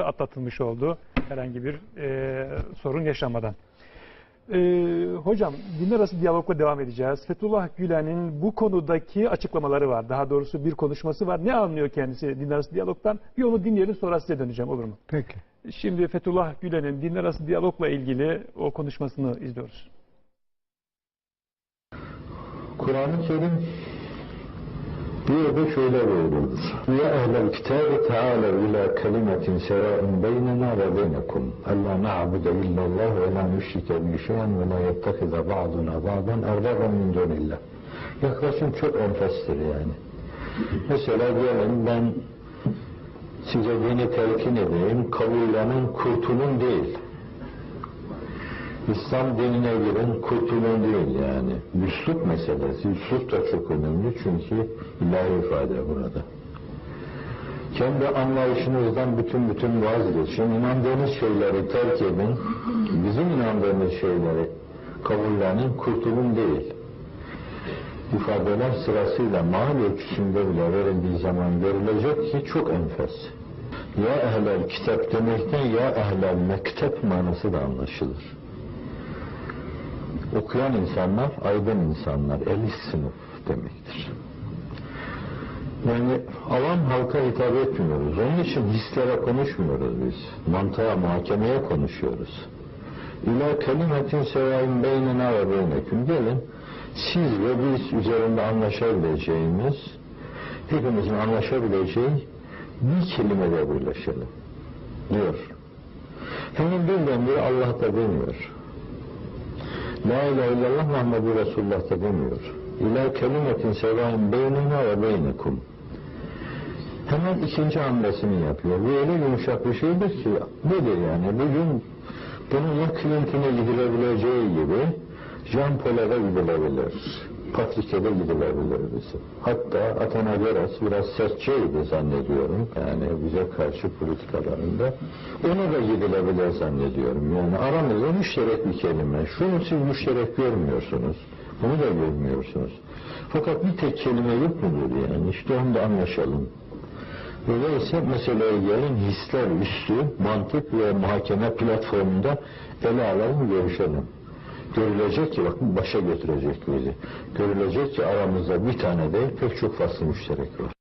atlatılmış oldu. Herhangi bir e, sorun yaşamadan. E, hocam dinler arası diyalogla devam edeceğiz. Fethullah Gülen'in bu konudaki açıklamaları var. Daha doğrusu bir konuşması var. Ne anlıyor kendisi dinler arası diyalogtan? Bir onu dinleyelim sonra size döneceğim olur mu? Peki. Şimdi Fethullah Gülen'in dinler arası diyalogla ilgili o konuşmasını izliyoruz. Kur'an-ı Kerim bir yerde şöyle buyurulur. Ya ehlel kitabi teâlev ila kelimetin sevâin beynena ve beynekum. Alla na'bude illallah ve la nüşrike bi şeyen ve la yettehize ba'duna ba'dan erbaben min dunillah. Yaklaşım çok enfestir yani. Mesela diyelim ben size dini telkin edeyim, kabullenin, kurtulun değil. İslam dinine girin, kurtulun değil yani. Üslup meselesi, üslup da çok önemli çünkü ilahi ifade burada. Kendi anlayışınızdan bütün bütün vazgeçin, inandığınız şeyleri terk edin, bizim inandığımız şeyleri kabullenin, kurtulun değil. İfadeler sırasıyla mal ölçüsünde bile verildiği zaman verilecek ki çok enfes. Ya ehlel kitap demekten ya ehlel mektep manası da anlaşılır. Okuyan insanlar, aydın insanlar, elit sınıf demektir. Yani avam halka hitap etmiyoruz. Onun için hislere konuşmuyoruz biz. Mantığa, muhakemeye konuşuyoruz. İla kelimetin sevayin beynena ve beyneküm. Gelin siz ve biz üzerinde anlaşabileceğimiz, hepimizin anlaşabileceği bir kelimede birleşelim. Diyor. Hemen birdenbire Allah da demiyor. La ilahe illallah Muhammedu Resulullah da demiyor. İlâ kelimetin sevâin beynina ve beynikum. Hemen ikinci hamlesini yapıyor. Bu öyle yumuşak bir şeydir ki nedir yani? Bugün bunun ya Clinton'a gidilebileceği gibi Jean Paul'a da gidilebilir. Patrik'e de gidilebilir bizim. Hatta Atenagoras biraz sertçeydi zannediyorum. Yani bize karşı politikalarında. Ona da gidilebilir zannediyorum. Yani aramızda müşterek bir kelime. Şunu siz müşterek görmüyorsunuz. Bunu da görmüyorsunuz. Fakat bir tek kelime yok mudur yani? İşte onu da anlaşalım. Öyleyse meseleye gelin hisler üstü, mantık ve muhakeme platformunda ele alalım, görüşelim. Görülecek ki bakın başa götürecek bizi. Görülecek ki aramızda bir tane değil pek çok faslı müşterek var.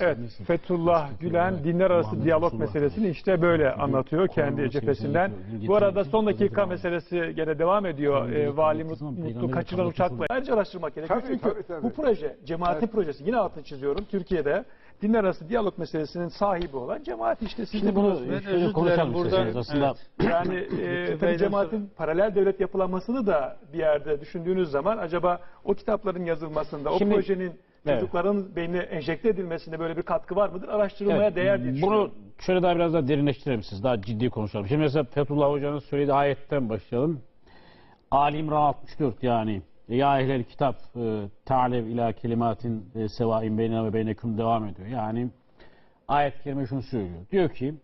Evet. Fethullah Gülen dinler arası diyalog meselesini işte böyle anlatıyor kendi cephesinden. Bu arada son dakika meselesi gene devam ediyor. Ee, Vali Mut- Mutlu kaçıran uçakla. Ayrıca araştırmak gerekiyor. Çünkü tabii, tabii. bu proje, cemaatin projesi yine altını çiziyorum. Türkiye'de dinler arası diyalog meselesinin sahibi olan cemaat işte. Siz de Şimdi bunu şöyle özür dilerim, burada- Aslında Yani e, tabii cemaatin paralel devlet yapılanmasını da bir yerde düşündüğünüz zaman acaba o kitapların yazılmasında, o Şimdi- projenin Evet. çocukların beynine enjekte edilmesinde böyle bir katkı var mıdır? Araştırılmaya evet, değer diye bunu şöyle daha biraz daha derinleştirelim siz. Daha ciddi konuşalım. Şimdi mesela Fethullah Hoca'nın söylediği ayetten başlayalım. Ali İmran 64 yani. Ya ehlel kitap e, ta'alev ila kelimatin e, sevain beynena ve beyneküm devam ediyor. Yani ayet-i kerime şunu söylüyor. Diyor ki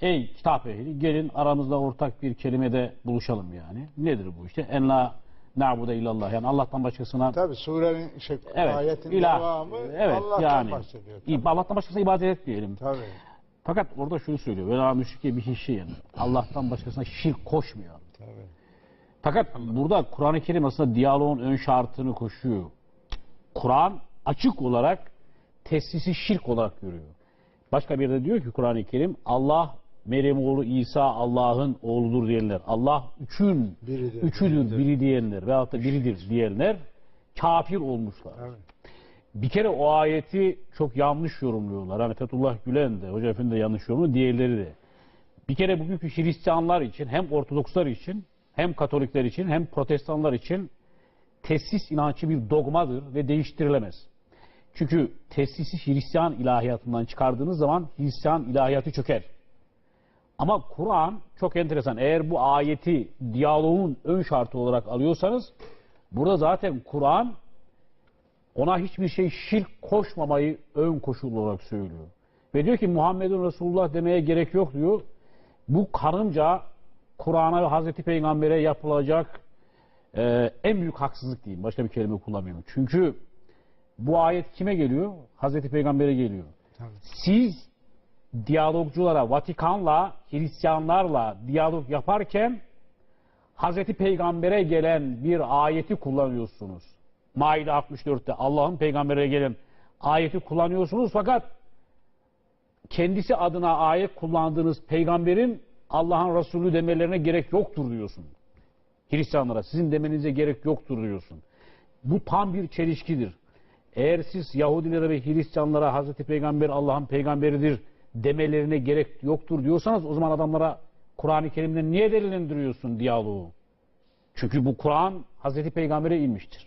ey kitap ehli gelin aramızda ortak bir kelimede buluşalım yani. Nedir bu işte? En la na'bude illallah. Yani Allah'tan başkasına Tabi surenin şey, evet, ayetin ilah- devamı evet, Allah'tan yani, bahsediyor. İ- Allah'tan başkasına ibadet etmeyelim. Tabi. Fakat orada şunu söylüyor. Vela müşrike bir şey yani. Allah'tan başkasına şirk koşmuyor. Tabi. Fakat burada Kur'an-ı Kerim aslında diyaloğun ön şartını koşuyor. Kur'an açık olarak tesisi şirk olarak görüyor. Başka bir yerde diyor ki Kur'an-ı Kerim Allah Meryem oğlu İsa Allah'ın oğludur diyenler. Allah üçün, Biridir, üçüdür, biri diyenler veyahut da biridir diyenler kafir olmuşlar. Tabi. Bir kere o ayeti çok yanlış yorumluyorlar. Hani Fethullah Gülen de, Hoca Efendi de yanlış yorumluyor, diğerleri de. Bir kere bugünkü Hristiyanlar için, hem Ortodokslar için, hem Katolikler için, hem Protestanlar için tesis inancı bir dogmadır ve değiştirilemez. Çünkü tesisi Hristiyan ilahiyatından çıkardığınız zaman Hristiyan ilahiyatı çöker. Ama Kur'an çok enteresan. Eğer bu ayeti diyaloğun ön şartı olarak alıyorsanız burada zaten Kur'an ona hiçbir şey şirk koşmamayı ön koşul olarak söylüyor. Ve diyor ki Muhammedun Resulullah demeye gerek yok diyor. Bu karınca Kur'an'a ve Hazreti Peygamber'e yapılacak e, en büyük haksızlık diyeyim. Başka bir kelime kullanmıyorum. Çünkü bu ayet kime geliyor? Hazreti Peygamber'e geliyor. Tabii. Siz diyalogculara, Vatikan'la, Hristiyanlarla diyalog yaparken Hazreti Peygamber'e gelen bir ayeti kullanıyorsunuz. Maide 64'te Allah'ın peygambere gelen ayeti kullanıyorsunuz fakat kendisi adına ayet kullandığınız peygamberin Allah'ın Resulü demelerine gerek yoktur diyorsun. Hristiyanlara sizin demenize gerek yoktur diyorsun. Bu tam bir çelişkidir. Eğer siz Yahudilere ve Hristiyanlara Hazreti Peygamber Allah'ın peygamberidir demelerine gerek yoktur diyorsanız o zaman adamlara Kur'an-ı Kerim'den niye delillendiriyorsun diyaloğu? Çünkü bu Kur'an Hazreti Peygamber'e inmiştir.